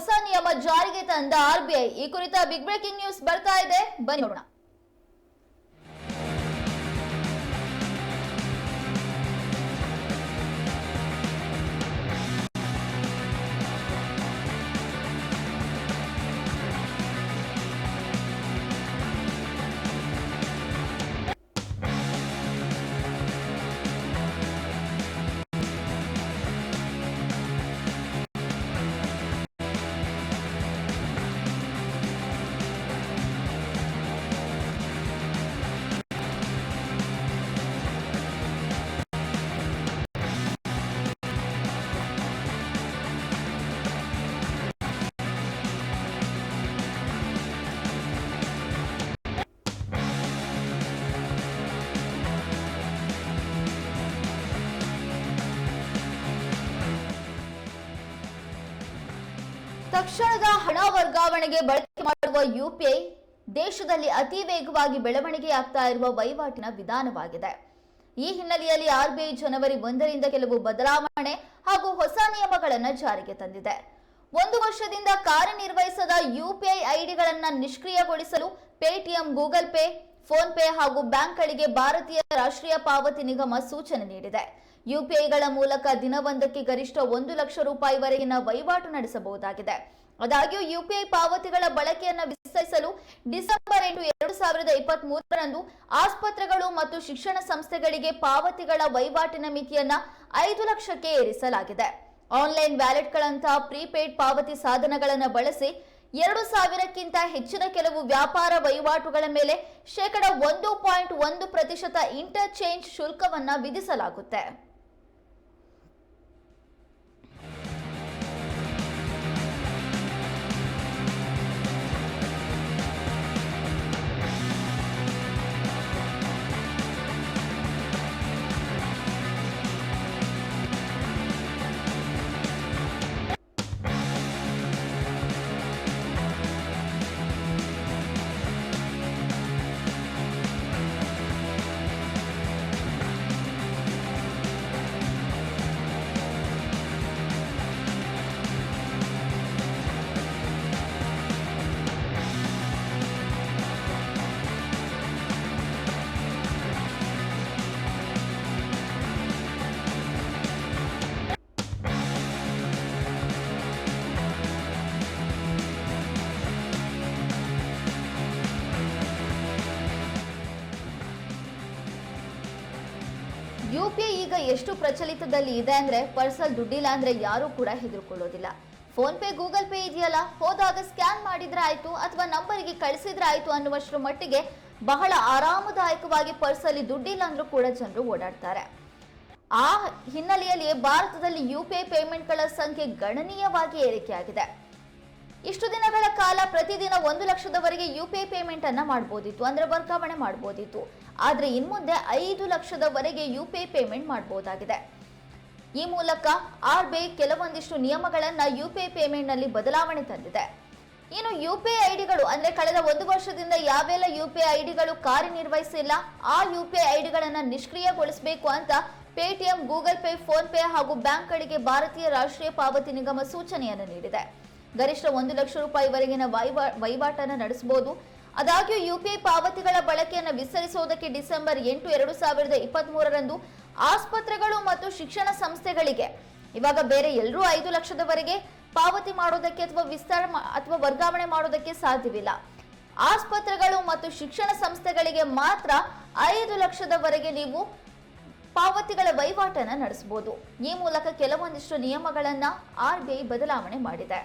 ಹೊಸ ನಿಯಮ ಜಾರಿಗೆ ತಂದ ಆರ್ಬಿಐ. ಈ ಕುರಿತ ಬಿಗ್ ಬ್ರೇಕಿಂಗ್ ನ್ಯೂಸ್ ಬರ್ತಾ ಇದೆ. ಬನ್ನಿ ನೋಡೋಣ. ತಕ್ಷಣದ ಹಣ ವರ್ಗಾವಣೆಗೆ ಬಳಕೆ ಮಾಡುವ ಯುಪಿಐ ದೇಶದಲ್ಲಿ ಅತಿ ವೇಗವಾಗಿ ಬೆಳವಣಿಗೆಯಾಗ್ತಾ ಇರುವ ವಹಿವಾಟಿನ ವಿಧಾನವಾಗಿದೆ. ಈ ಹಿನ್ನೆಲೆಯಲ್ಲಿ ಆರ್ಬಿಐ ಜನವರಿ ಒಂದರಿಂದ ಕೆಲವು ಬದಲಾವಣೆ ಹಾಗೂ ಹೊಸ ನಿಯಮಗಳನ್ನು ಜಾರಿಗೆ ತಂದಿದೆ. ಒಂದು ವರ್ಷದಿಂದ ಕಾರ್ಯನಿರ್ವಹಿಸದ ಯುಪಿಐ ಐಡಿಗಳನ್ನ ನಿಷ್ಕ್ರಿಯಗೊಳಿಸಲು Paytm Google Pay phone pay ಹಾಗೂ ಬ್ಯಾಂಕ್ಗಳಿಗೆ ಭಾರತೀಯ ರಾಷ್ಟ್ರೀಯ ಪಾವತಿ ನಿಗಮ ಸೂಚನೆ ನೀಡಿದೆ. ಯುಪಿಐಗಳ ಮೂಲಕ ದಿನವೊಂದಕ್ಕೆ ಗರಿಷ್ಠ ಒಂದು ಲಕ್ಷ ರೂಪಾಯಿವರೆಗಿನ ವಹಿವಾಟು ನಡೆಸಬಹುದಾಗಿದೆ. ಆದಾಗ್ಯೂ ಯುಪಿಐ ಪಾವತಿಗಳ ಬಳಕೆಯನ್ನು ವಿಸ್ತರಿಸಲು ಡಿಸೆಂಬರ್ ಎಂಟು ಎರಡು ಸಾವಿರದ ಇಪ್ಪತ್ತ್ ಮೂರರಂದು ಆಸ್ಪತ್ರೆಗಳು ಮತ್ತು ಶಿಕ್ಷಣ ಸಂಸ್ಥೆಗಳಿಗೆ ಪಾವತಿಗಳ ವಹಿವಾಟಿನ ಮಿತಿಯನ್ನು ಐದು ಲಕ್ಷಕ್ಕೆ ಏರಿಸಲಾಗಿದೆ. ಆನ್ಲೈನ್ ವ್ಯಾಲೆಟ್ಗಳಂತಹ ಪ್ರೀಪೇಯ್ಡ್ ಪಾವತಿ ಸಾಧನಗಳನ್ನು ಬಳಸಿ ಎರಡು ಸಾವಿರಕ್ಕಿಂತ ಹೆಚ್ಚಿನ ಕೆಲವು ವ್ಯಾಪಾರ ವಹಿವಾಟುಗಳ ಮೇಲೆ ಶೇಕಡ ಒಂದು ಪಾಯಿಂಟ್ ಒಂದು ಪ್ರತಿಶತ ಇಂಟರ್ಚೇಂಜ್ ಶುಲ್ಕವನ್ನು ವಿಧಿಸಲಾಗುತ್ತೆ. ಯುಪಿಐ ಈಗ ಎಷ್ಟು ಪ್ರಚಲಿತದಲ್ಲಿ ಇದೆ ಅಂದ್ರೆ ಪರ್ಸಲ್ ದುಡ್ಡಿಲ್ಲ ಅಂದ್ರೆ ಯಾರು ಕೂಡ ಹೆದರ್ಕೊಳ್ಳೋದಿಲ್ಲ. ಫೋನ್ ಪೇ, ಗೂಗಲ್ ಪೇ ಇದೆಯಲ್ಲ? ಹೋದಾಗ ಸ್ಕ್ಯಾನ್ ಮಾಡಿದ್ರೆ ಆಯ್ತು ಅಥವಾ ನಂಬರಿಗೆ ಕಳಿಸಿದ್ರೆ ಆಯ್ತು ಅನ್ನುವಷ್ಟರ ಮಟ್ಟಿಗೆ ಬಹಳ ಆರಾಮದಾಯಕವಾಗಿ ಪರ್ಸಲ್ಲಿ ದುಡ್ಡಿಲ್ಲ ಅಂದ್ರೂ ಕೂಡ ಜನರು ಓಡಾಡ್ತಾರೆ. ಆ ಹಿನ್ನೆಲೆಯಲ್ಲಿ ಭಾರತದಲ್ಲಿ ಯು ಪಿ ಐ ಪೇಮೆಂಟ್ಗಳ ಸಂಖ್ಯೆ ಗಣನೀಯವಾಗಿ ಏರಿಕೆಯಾಗಿದೆ. ಇಷ್ಟು ದಿನಗಳ ಕಾಲ ಪ್ರತಿದಿನ ಒಂದು ಲಕ್ಷದವರೆಗೆ ಯು ಪಿ ಐ ಪೇಮೆಂಟ್ ಅನ್ನ ಮಾಡಬಹುದಿತ್ತು ಅಂದ್ರೆ ವರ್ಗಾವಣೆ ಮಾಡಬಹುದಿತ್ತು ಆದ್ರೆ ಇನ್ಮುಂದೆ ಐದು ಲಕ್ಷದವರೆಗೆ ಯುಪಿಐ ಪೇಮೆಂಟ್ ಮಾಡಬಹುದಾಗಿದೆ ಈ ಮೂಲಕ ಆರ್ಬಿಐ ಕೆಲವೊಂದಿಷ್ಟು ನಿಯಮಗಳನ್ನು ಯುಪಿಐ ಪಿ ಐ ಪೇಮೆಂಟ್ನಲ್ಲಿ ಬದಲಾವಣೆ ತಂದಿದೆ. ಇನ್ನು ಯುಪಿಐ ಐಡಿಗಳು ಅಂದರೆ ಕಳೆದ ಒಂದು ವರ್ಷದಿಂದ ಯಾವೆಲ್ಲ ಯುಪಿಐ ಐಡಿಗಳು ಕಾರ್ಯನಿರ್ವಹಿಸಿಲ್ಲ, ಆ ಯುಪಿಐ ಐಡಿಗಳನ್ನ ನಿಷ್ಕ್ರಿಯಗೊಳಿಸಬೇಕು ಅಂತ Paytm, Google Pay, phone pay ಹಾಗೂ ಬ್ಯಾಂಕ್ಗಳಿಗೆ ಭಾರತೀಯ ರಾಷ್ಟ್ರೀಯ ಪಾವತಿ ನಿಗಮ ಸೂಚನೆಯನ್ನು ನೀಡಿದೆ. ಗರಿಷ್ಠ ಒಂದು ಲಕ್ಷ ರೂಪಾಯಿವರೆಗಿನ ವಹಿವಾ- ವಹಿವಾಟನ್ನು ನಡೆಸಬಹುದು ಆದಾಗ್ಯೂ ಯುಪಿಐ ಪಾವತಿಗಳ ಬಳಕೆಯನ್ನು ವಿಸ್ತರಿಸುವುದಕ್ಕೆ ಡಿಸೆಂಬರ್ ಎಂಟು, ಎರಡು ಸಾವಿರದ ಇಪ್ಪತ್ತ್ ಮೂರರಂದು ಆಸ್ಪತ್ರೆಗಳು ಮತ್ತು ಶಿಕ್ಷಣ ಸಂಸ್ಥೆಗಳಿಗೆ, ಇವಾಗ ಬೇರೆ ಎಲ್ಲರೂ ಐದು ಲಕ್ಷದವರೆಗೆ ಪಾವತಿ ಮಾಡೋದಕ್ಕೆ ಅಥವಾ ವಿಸ್ತಾರ ಅಥವಾ ವರ್ಗಾವಣೆ ಮಾಡೋದಕ್ಕೆ ಸಾಧ್ಯವಿಲ್ಲ. ಆಸ್ಪತ್ರೆಗಳು ಮತ್ತು ಶಿಕ್ಷಣ ಸಂಸ್ಥೆಗಳಿಗೆ ಮಾತ್ರ ಐದು ಲಕ್ಷದವರೆಗೆ ನೀವು ಪಾವತಿಗಳ ವಹಿವಾಟನ್ನು ನಡೆಸಬಹುದು. ಈ ಮೂಲಕ ಕೆಲವೊಂದಿಷ್ಟು ನಿಯಮಗಳನ್ನು ಆರ್ ಬಿ ಐ ಬದಲಾವಣೆ ಮಾಡಿದೆ.